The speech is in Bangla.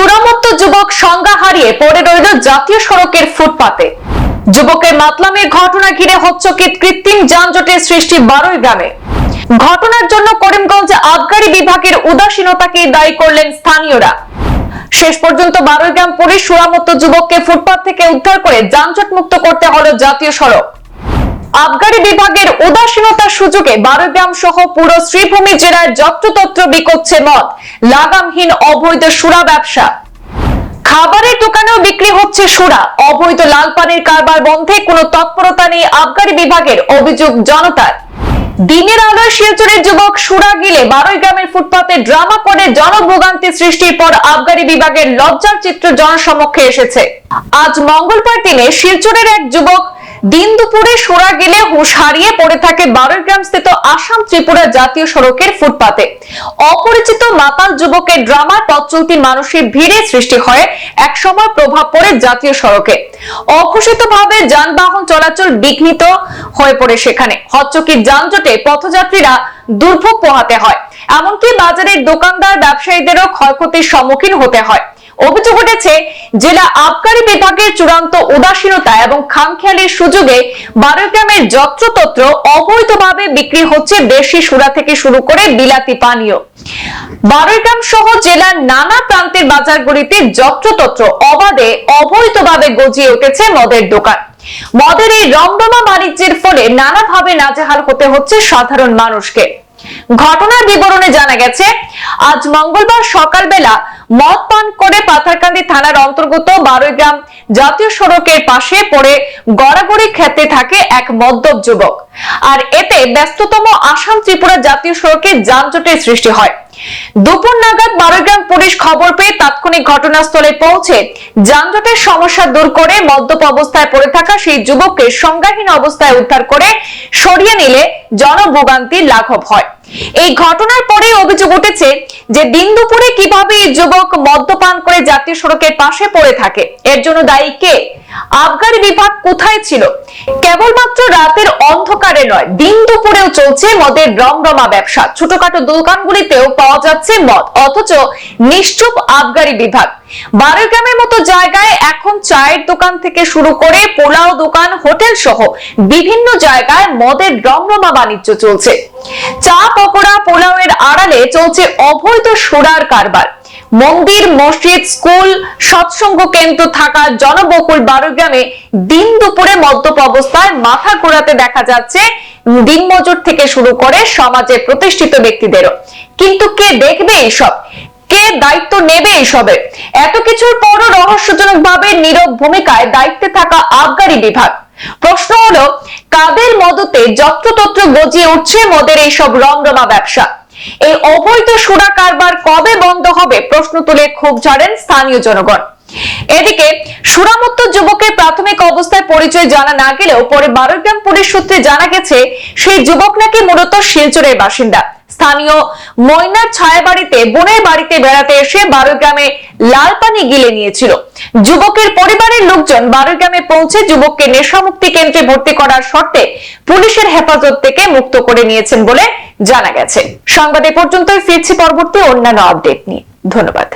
সুরামত্ত যুবক সংজ্ঞা হারিয়ে পড়ে রইল জাতীয় সড়কের ফুটপাতে। যুবকের মাতলামের ঘটনা ঘিরে হচ্চকিত কৃত্রিম যানজটের সৃষ্টি বারোই গ্রামে। ঘটনার জন্য করিমগঞ্জ আবগারি বিভাগের উদাসীনতাকে দায়ী করলেন স্থানীয়রা। শেষ পর্যন্ত বারোই গ্রাম পুলিশ সুরামত্ত যুবককে ফুটপাত থেকে উদ্ধার করে যানজট মুক্ত করতে হলো জাতীয় সড়ক। আবগারি বিভাগের উদাসীনতার সুযোগে বারোগ্রাম সহ পুরো শ্রীভূমি জেলায় যত্রতত্র বিকোচ্ছে মদ। লাগামহীন অবৈধ সুরা ব্যবসা। খাবারের দোকানেও বিক্রি হচ্ছে সুরা। অবৈধ লাল পানির কারবার বন্ধে কোনো তৎপরতা নেই আবগারি বিভাগের অভিযোগ জনতার। দিনের আলোয় শিলচরের যুবক সুরা গিলে বারোই গ্রামের ফুটপাতে ড্রামা করে জনভোগান্তি সৃষ্টির পর আবগারি বিভাগের লজ্জার চিত্র জনসমক্ষে এসেছে। আজ মঙ্গলবার দিনে শিলচরের এক যুবক দিন দুপুরে সোরা গেলে হুঁশ হারিয়ে পড়ে থাকে বারুগ্রাম স্থিত আসাম ত্রিপুরা জাতীয় সড়কের ফুটপাতে। অপরিচিত মাতাল যুবকের ড্রামা পথ চলতি মানুষের ভিড়ে সৃষ্টি হয় একসময় প্রভাব পড়ে জাতীয় সড়কে। অঘোষিত ভাবে যানবাহন চলাচল বিঘ্নিত হয়ে পড়ে সেখানে। হচ্চকির যানজটে পথযাত্রীরা দুর্ভোগ পোহাতে হয়। এমনকি বাজারের দোকানদার ব্যবসায়ীদেরও ক্ষয়ক্ষতির সম্মুখীন হতে হয়। অভিযোগ উঠেছে, জেলা আবকারী বিভাগের চূড়ান্ত উদাসীনতা এবং খামখেয়ালির সুযোগে বারোগ্রামের যত্রতত্র অবৈধভাবে বিক্রি হচ্ছে দেশি সুরা থেকে শুরু করে বিলাতি পানীয়। বারোগ্রাম সহ জেলার নানা প্রান্তের বাজারগুলিতে যত্রতত্র অবাধে অবৈধভাবে গজিয়ে উঠেছে মদের দোকান। মদের এই রমরমা বাণিজ্যের ফলে নানাভাবে নাজেহাল হতে হচ্ছে সাধারণ মানুষকে। ঘটনার বিবরণে জানা গেছে, আজ মঙ্গলবার সকালবেলা মদ পান করে পাথারকান্দি থানার অন্তর্গত বারুইগ্রাম জাতীয় সড়কের পাশে পড়ে গড়াগড়ি খেতে থাকে এক মদ্যপ যুবক। আর এতে ব্যস্ততম আসাম ত্রিপুরা জাতীয় সড়কে যানজটের সৃষ্টি হয়। দুপুর নাগাদ বারোগ্রাম পুলিশ খবর পেয়ে তাৎক্ষণিক ঘটনাস্থলে পৌঁছে যানজটের সমস্যা দূর করে মদ্যপ অবস্থায় পড়ে থাকা সেই যুবককে সংজ্ঞাহীন অবস্থায় উদ্ধার করে সরিয়ে নিলে জনভোগান্তি লাঘব হয়। এই ঘটনার পরে অভিযোগ উঠেছে যে দিন দুপুরে কীভাবে এই যুবক মদ্যপান করে জাতীয় সড়কের পাশে পড়ে থাকে? এর জন্য দায়ী কে? আবগারি বিভাগ কোথায় ছিল? কেবলমাত্র রাতের অন্ধকারে নয়, দিন দুপুরেও চলছে মদের রমরমা ব্যবসা। ছোটখাটো দোকানগুলিতেও পাওয়া যাচ্ছে মদ। অথচ নিশ্চুপ আবগারি বিভাগ। বারোগ্রামের মতো জায়গায় এখন চায়ের দোকান থেকে শুরু করে পোলাও দোকান, হোটেল সহ বিভিন্ন জায়গায় মদের রমরমা বাণিজ্য চলছে। চা, পকোড়া পোলাওয়ের আড়ালে চলছে অবৈধ সুরার কারবার। মন্দির, মসজিদ, স্কুল, সৎসঙ্গ কেন্দ্র থাকা জনবহুল বারোগ্রামে দিন দুপুরে মদ্যপ অবস্থায় মাথা ঘোরাতে দেখা যাচ্ছে। দিনমজুর থেকে শুরু করে সমাজে প্রতিষ্ঠিত ব্যক্তিদেরও। কিন্তু কে দেখবে এইসব কে দায়িত্ব নেবে এইসবের এত কিছুর পরও রহস্যজনক ভাবে নীরব ভূমিকায় দায়িত্বে থাকা আবগারি বিভাগ। প্রশ্ন হলো, কাদের মদতে যত্রতত্র গজিয়ে উঠছে মদের এইসব রমরমা ব্যবসা? এই অবৈধ সুরা কারবার কবে বন্ধ হবে? প্রশ্ন তুলে ক্ষোভ ঝাড়েন স্থানীয় জনগণ। এদিকে সুরামত্ত যুবকের প্রাথমিক অবস্থায় পরিচয় জানা না গেলেও পরে বারোগ্রাম পুলিশ সূত্রে জানা গেছে, সেই যুবক নাকি মূলত শিলচরের বাসিন্দা। স্থানীয় ময়নার ছায়া বাড়িতে বোনের বাড়িতে বেড়াতে এসে বারুগ্রামে লাল পানি গিলে নিয়েছিল। যুবকের পরিবারের লোকজন বারুগ্রামে পৌঁছে যুবককে নেশামুক্তি কেন্দ্রে ভর্তি করার শর্তে পুলিশের হেফাজত থেকে মুক্ত করে নিয়েছেন বলে জানা গেছে। সংবাদ এ পর্যন্তই, ফিরছি পরবর্তী অন্যান্য আপডেট নিয়ে। ধন্যবাদ।